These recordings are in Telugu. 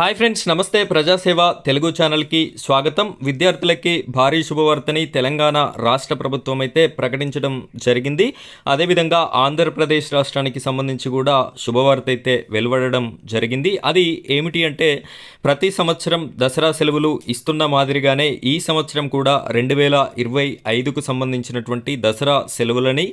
హాయ్ ఫ్రెండ్స్ నమస్తే ప్రజాసేవ తెలుగు ఛానల్కి స్వాగతం. విద్యార్థులకి భారీ శుభవార్తని తెలంగాణ రాష్ట్ర ప్రభుత్వం అయితే ప్రకటించడం జరిగింది. అదేవిధంగా ఆంధ్రప్రదేశ్ రాష్ట్రానికి సంబంధించి కూడా శుభవార్త అయితే వెలువడడం జరిగింది. అది ఏమిటి అంటే ప్రతి సంవత్సరం దసరా సెలవులు ఇస్తున్న మాదిరిగానే ఈ సంవత్సరం కూడా రెండు వేల ఇరవై ఐదుకు సంబంధించినటువంటి దసరా సెలవులని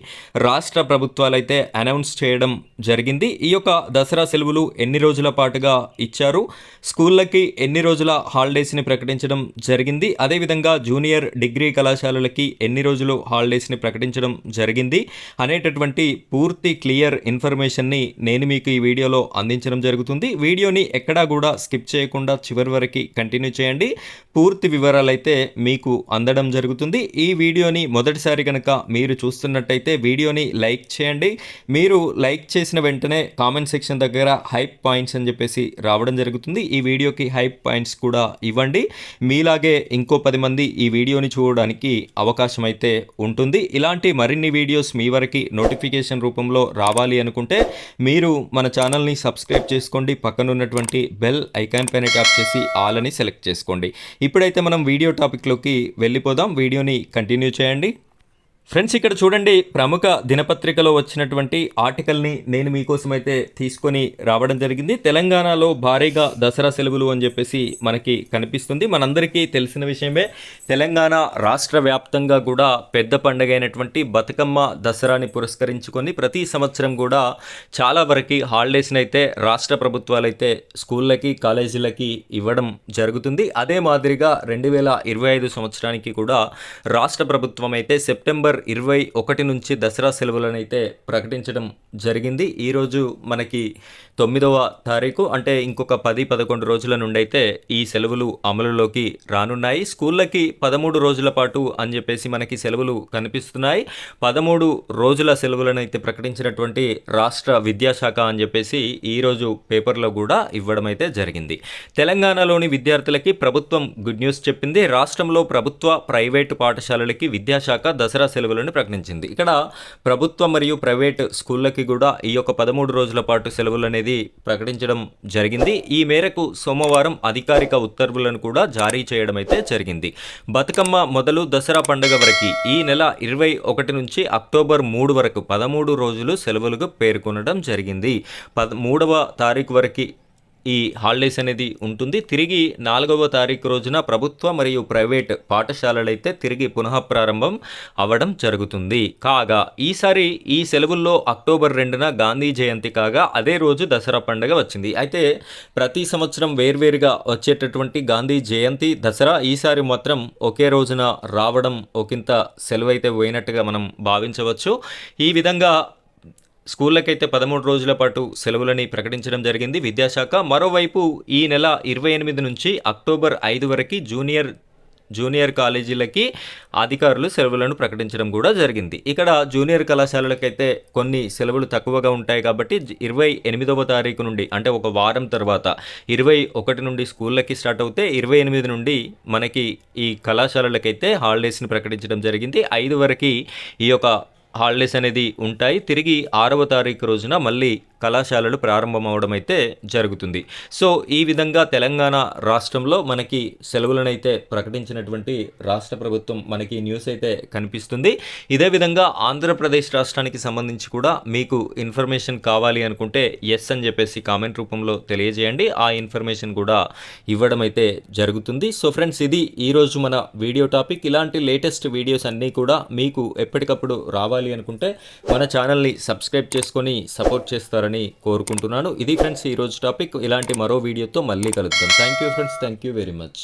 రాష్ట్ర ప్రభుత్వాలు అయితే అనౌన్స్ చేయడం జరిగింది. ఈ యొక్క దసరా సెలవులు ఎన్ని రోజుల పాటుగా ఇచ్చారు? స్కూళ్ళకి ఎన్ని రోజుల హాలిడేస్ని ప్రకటించడం జరిగింది? అదేవిధంగా జూనియర్ డిగ్రీ కళాశాలలకి ఎన్ని రోజులు హాలిడేస్ని ప్రకటించడం జరిగింది? అనేటటువంటి పూర్తి క్లియర్ ఇన్ఫర్మేషన్ని నేను మీకు ఈ వీడియోలో అందించడం జరుగుతుంది. వీడియోని ఎక్కడా కూడా స్కిప్ చేయకుండా చివరి వరకు కంటిన్యూ చేయండి. పూర్తి వివరాలు అయితే మీకు అందడం జరుగుతుంది. ఈ వీడియోని మొదటిసారి కనుక మీరు చూస్తున్నట్టయితే వీడియోని లైక్ చేయండి. మీరు లైక్ చేసిన వెంటనే కామెంట్ సెక్షన్ దగ్గర హైప్ పాయింట్స్ అని చెప్పేసి రావడం జరుగుతుంది. ఈ వీడియోకి హైప్ పాయింట్స్ కూడా ఇవ్వండి. మీలాగే ఇంకో పది మంది ఈ వీడియోని చూడడానికి అవకాశం అయితే ఉంటుంది. ఇలాంటి మరిన్ని వీడియోస్ మీ వరకు నోటిఫికేషన్ రూపంలో రావాలి అనుకుంటే మీరు మన ఛానల్ని సబ్స్క్రైబ్ చేసుకోండి. పక్కన ఉన్నటువంటి బెల్ ఐకాన్ పైన ట్యాప్ చేసి ఆల్ అని సెలెక్ట్ చేసుకోండి. ఇప్పుడైతే మనం వీడియో టాపిక్లోకి వెళ్ళిపోదాం. వీడియోని కంటిన్యూ చేయండి. ఫ్రెండ్స్ ఇక్కడ చూడండి ప్రముఖ దినపత్రికలో వచ్చినటువంటి ఆర్టికల్ని నేను మీకోసం అయితే తీసుకొని రావడం జరిగింది. తెలంగాణలో భారీగా దసరా సెలవులు అని చెప్పేసి మనకి కనిపిస్తుంది. మనందరికీ తెలిసిన విషయమే తెలంగాణ రాష్ట్ర వ్యాప్తంగా కూడా పెద్ద పండుగ అయినటువంటి బతుకమ్మ దసరాని పురస్కరించుకొని ప్రతి సంవత్సరం కూడా చాలా వరకు హాలిడేస్ని అయితే రాష్ట్ర ప్రభుత్వాలు అయితే స్కూళ్ళకి కాలేజీలకి ఇవ్వడం జరుగుతుంది. అదే మాదిరిగా రెండు వేల ఇరవై ఐదు సంవత్సరానికి కూడా రాష్ట్ర ప్రభుత్వం అయితే సెప్టెంబర్ ఇరవై ఒకటి నుంచి దసరా సెలవులను అయితే ప్రకటించడం జరిగింది. ఈరోజు మనకి తొమ్మిదవ తారీఖు అంటే ఇంకొక పది పదకొండు రోజుల నుండి అయితే ఈ సెలవులు అమలులోకి రానున్నాయి. స్కూళ్ళకి పదమూడు రోజుల పాటు అని చెప్పేసి మనకి సెలవులు కనిపిస్తున్నాయి. పదమూడు రోజుల సెలవులను అయితే ప్రకటించినటువంటి రాష్ట్ర విద్యాశాఖ అని చెప్పేసి ఈరోజు పేపర్లో కూడా ఇవ్వడం అయితే జరిగింది. తెలంగాణలోని విద్యార్థులకి ప్రభుత్వం గుడ్ న్యూస్ చెప్పింది. రాష్ట్రంలో ప్రభుత్వ ప్రైవేటు పాఠశాలలకి విద్యాశాఖ దసరా సెలవు సెలవులను ప్రకటించింది. ఇక్కడ ప్రభుత్వ మరియు ప్రైవేట్ స్కూళ్ళకి కూడా ఈ యొక్క పదమూడు రోజుల పాటు సెలవులు అనేది ప్రకటించడం జరిగింది. ఈ మేరకు సోమవారం అధికారిక ఉత్తర్వులను కూడా జారీ చేయడం అయితే జరిగింది. బతుకమ్మ మొదలు దసరా పండుగ వరకు ఈ నెల ఇరవై ఒకటి నుంచి అక్టోబర్ మూడు వరకు పదమూడు రోజులు సెలవులుగా పేర్కొనడం జరిగింది. పద మూడవ తారీఖు వరకు ఈ హాలిడేస్ అనేది ఉంటుంది. తిరిగి నాలుగవ తారీఖు రోజున ప్రభుత్వ మరియు ప్రైవేట్ పాఠశాలలైతే తిరిగి పునః ప్రారంభం అవ్వడం జరుగుతుంది. కాగా ఈసారి ఈ సెలవుల్లో అక్టోబర్ రెండున గాంధీ జయంతి కాగా అదే రోజు దసరా పండుగ వచ్చింది. అయితే ప్రతి సంవత్సరం వేర్వేరుగా వచ్చేటటువంటి గాంధీ జయంతి దసరా ఈసారి మాత్రం ఒకే రోజున రావడం ఒకంత సెలవు అయితే పోయినట్టుగా మనం భావించవచ్చు. ఈ విధంగా స్కూళ్ళకైతే పదమూడు రోజుల పాటు సెలవులని ప్రకటించడం జరిగింది. విద్యాశాఖ మరోవైపు ఈ నెల ఇరవై ఎనిమిది నుంచి అక్టోబర్ ఐదు వరకు జూనియర్ జూనియర్ కాలేజీలకి అధికారులు సెలవులను ప్రకటించడం కూడా జరిగింది. ఇక్కడ జూనియర్ కళాశాలలకైతే కొన్ని సెలవులు తక్కువగా ఉంటాయి కాబట్టి ఇరవై ఎనిమిదవ తారీఖు నుండి అంటే ఒక వారం తర్వాత ఇరవై ఒకటి నుండి స్కూళ్ళకి స్టార్ట్ అవుతే ఇరవై ఎనిమిది నుండి మనకి ఈ కళాశాలలకైతే హాలిడేస్ని ప్రకటించడం జరిగింది. ఐదు వరకు ఈ యొక్క హాలిడేస్ అనేది ఉంటాయి. తిరిగి ఆరవ తారీఖు రోజున మళ్ళీ కళాశాలలు ప్రారంభమవడం అయితే జరుగుతుంది. సో ఈ విధంగా తెలంగాణ రాష్ట్రంలో మనకి సెలవులనైతే ప్రకటించినటువంటి రాష్ట్ర ప్రభుత్వం మనకి న్యూస్ అయితే కనిపిస్తుంది. ఇదే విధంగా ఆంధ్రప్రదేశ్ రాష్ట్రానికి సంబంధించి కూడా మీకు ఇన్ఫర్మేషన్ కావాలి అనుకుంటే ఎస్ అని చెప్పేసి కామెంట్ రూపంలో తెలియజేయండి. ఆ ఇన్ఫర్మేషన్ కూడా ఇవ్వడం అయితే జరుగుతుంది. సో ఫ్రెండ్స్ ఇది ఈరోజు మన వీడియో టాపిక్. ఇలాంటి లేటెస్ట్ వీడియోస్ అన్నీ కూడా మీకు ఎప్పటికప్పుడు రావాలి అనుకుంటే మన ఛానల్ని సబ్స్క్రైబ్ చేసుకొని సపోర్ట్ చేస్తారు చేస్తారని కోరుకుంటున్నాను. ఇది ఫ్రెండ్స్ ఈరోజు టాపిక్. ఇలాంటి మరో వీడియోతో మళ్ళీ కలుద్దాం. Thank you friends thank you very much